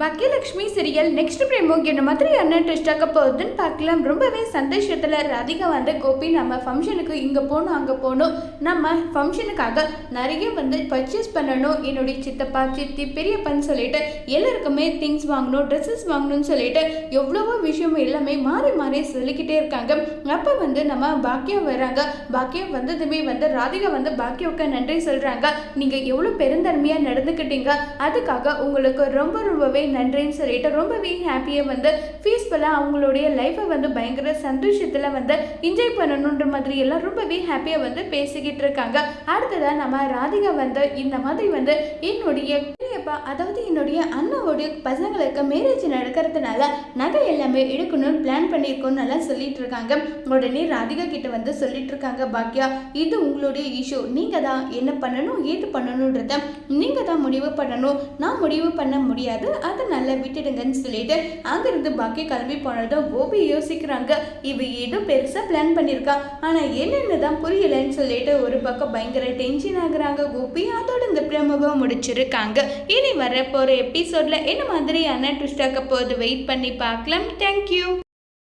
Bhagyalakshmi serial next பிரேமோ என்ன மாதிரி என்ன ட்விஸ்ட் போகுதுன்னு பார்க்கலாம். ரொம்பவே சந்தோஷத்தில் ராதிகா வந்து கோபி நம்ம ஃபங்க்ஷனுக்கு இங்கே போகணும் அங்கே போகணும். நம்ம ஃபங்க்ஷனுக்காக நிறைய வந்து பர்ச்சேஸ் பண்ணணும். என்னுடைய சித்தப்பா சித்தி பெரியப்பான்னு சொல்லிட்டு எல்லாருக்குமே திங்ஸ் வாங்கணும் ட்ரெஸ்ஸஸ் வாங்கணும்னு சொல்லிட்டு எவ்வளவோ விஷயம் எல்லாமே மாறி மாறி சொல்லிக்கிட்டே இருக்காங்க. அப்போ வந்து நம்ம பாக்கியம் வராங்க. பாக்கியம் வந்ததுமே வந்து ராதிகா வந்து பாக்கியாவுக்கு நன்றி சொல்கிறாங்க நீங்கள் எவ்வளோ பெருந்தன்மையாக நடந்துக்கிட்டீங்க. அதுக்காக உங்களுக்கு ரொம்ப ரொம்பவே நன்றின்னு சொல்லிட்டு ரொம்பவே ஹாப்பியாக வந்து பீஸ்ஃபுல்லாக அவங்களுடைய லைஃப்பை வந்து பயங்கர சந்தோஷத்தில் வந்து என்ஜாய் பண்ணணுன்ற மாதிரி எல்லாம் ரொம்பவே ஹாப்பியாக வந்து பேசிக்கிட்டு இருக்காங்க. அடுத்ததாக நம்ம ராதிகா வந்து இந்த மாதிரி வந்து என்னுடைய பெரியப்பா அதாவது என்னுடைய அண்ணாவோடைய பசங்களுக்கு மேரேஜ் நடக்கிறதுனால நகை எல்லாமே எடுக்கணும்னு பிளான் பண்ணியிருக்கோம்னு நல்லா சொல்லிட்டு இருக்காங்க உடனே ராதிகா கிட்ட வந்து சொல்லிட்டு இருக்காங்க பாக்யா இது உங்களுடைய இஷ்யூ நீங்கள் தான் என்ன பண்ணணும் ஏது பண்ணணுன்றத நீங்கள் தான் முடிவு பண்ணணும். நான் முடிவு பண்ண முடியாது. அதை நல்லா விட்டுடுங்கன்னு சொல்லிட்டு அங்கிருந்து பாக்கியா கிளம்பி போனதும் கோபி யோசிக்கிறாங்க. இவ ஏதோ பெருசாக பிளான் பண்ணியிருக்கா. ஆனால் என்னென்னு தான் புரியலைன்னு சொல்லிட்டு ஒரு பக்கம் பயங்கர டென்ஷன் ஆகுறாங்க கோபி. அதோட இந்த பிரமுகம் முடிச்சிருக்காங்க. இனி வர போகிற எபிசோடில் என்ன மாதிரியான ட்விஸ்ட் போகுது? வெயிட் பண்ணி பார்க்கலாம். தேங்க்யூ